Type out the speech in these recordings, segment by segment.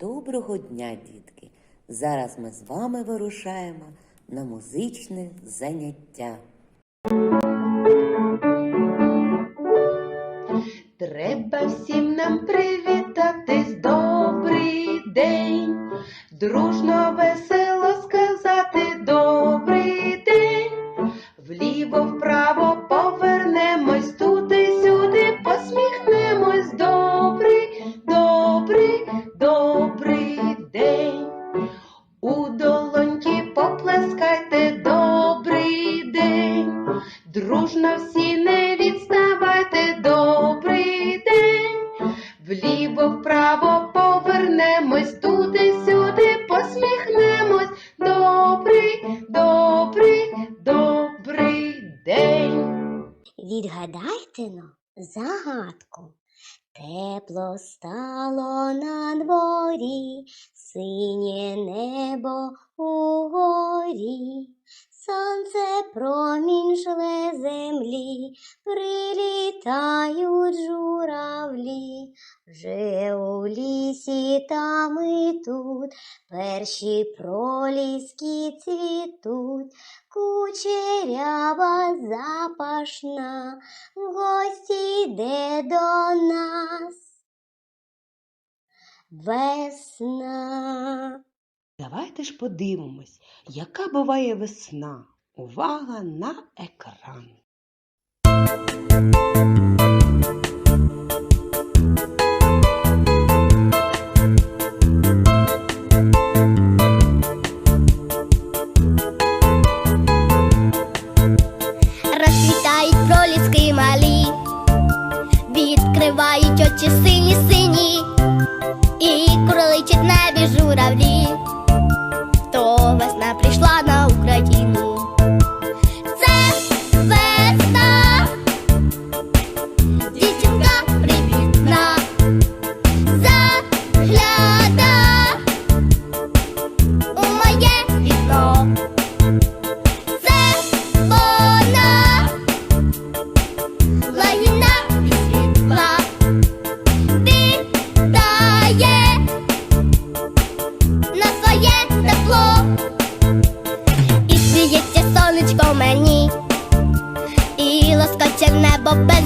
Доброго дня, дітки! Зараз ми з вами вирушаємо на музичне заняття. Треба всім нам привітатись, добрий день, дружно весело сказати добрий день, вліво вправо Дружно всі не відставайте, добрий день. Вліво вправо повернемось туди сюди, посміхнемось. Добрий, добрий, добрий день. Відгадайте но загадку. Тепло стало на дворі, синє небо угорі. Сонце промінь шле землі, прилітають журавлі. Вже у лісі там і тут перші проліски цвітуть, кучерява запашна в гості йде до нас. Весна. Давайте ж подивимось, яка буває весна. Увага на екран. Розквітають проліски малі, відкривають очі сині сині, сонечко мені, і лоскоче в небо без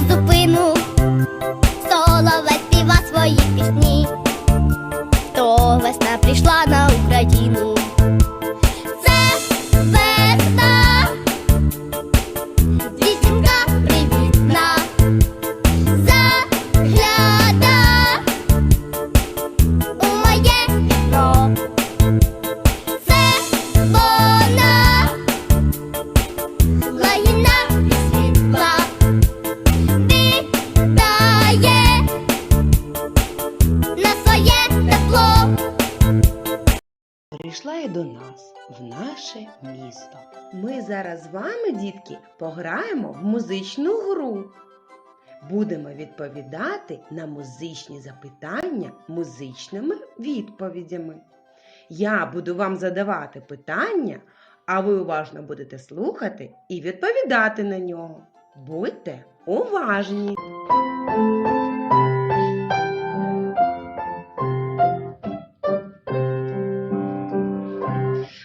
Прийшла і до нас, в наше місто. Ми зараз з вами, дітки, пограємо в музичну гру. Будемо відповідати на музичні запитання музичними відповідями. Я буду вам задавати питання, а ви уважно будете слухати і відповідати на нього. Будьте уважні!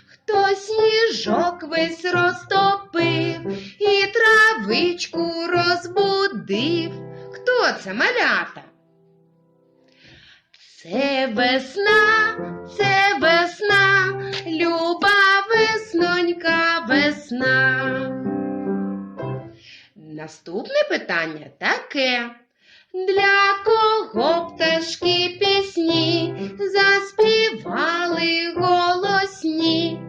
Хто сніжок весь розтопив і травичку розбудив. Хто це малята? Це весна, це весна, люба весна. Наступне питання таке. Для кого пташки пісні заспівали голосні?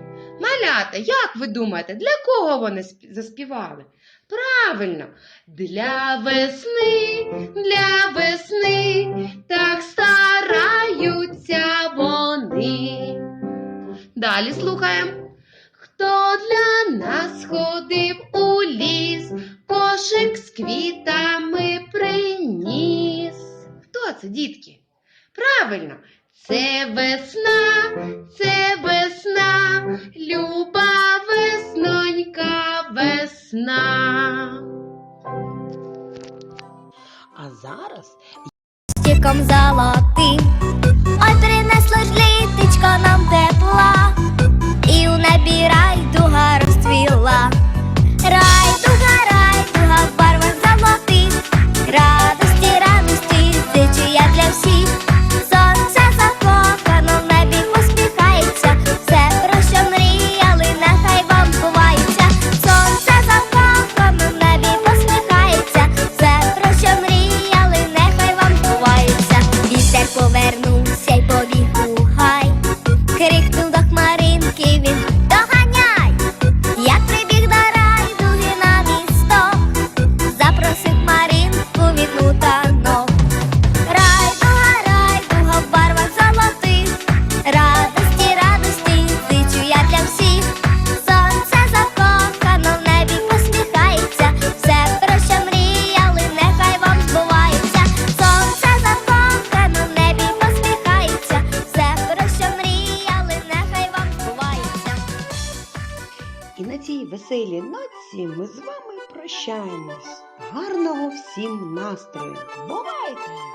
Малята, як ви думаєте, для кого вони заспівали? Правильно, для весни, для весни, так стараються вони. Далі слухаємо. Хто для нас ходив у ліс, кошик з квітами приніс? Хто це, дітки? Правильно, це весна, це весна, люба веснонька весна. А зараз Стіком золотим, ой принесли ж цій веселій ноці ми з вами прощаємось. Гарного всім настрою! Бувайте!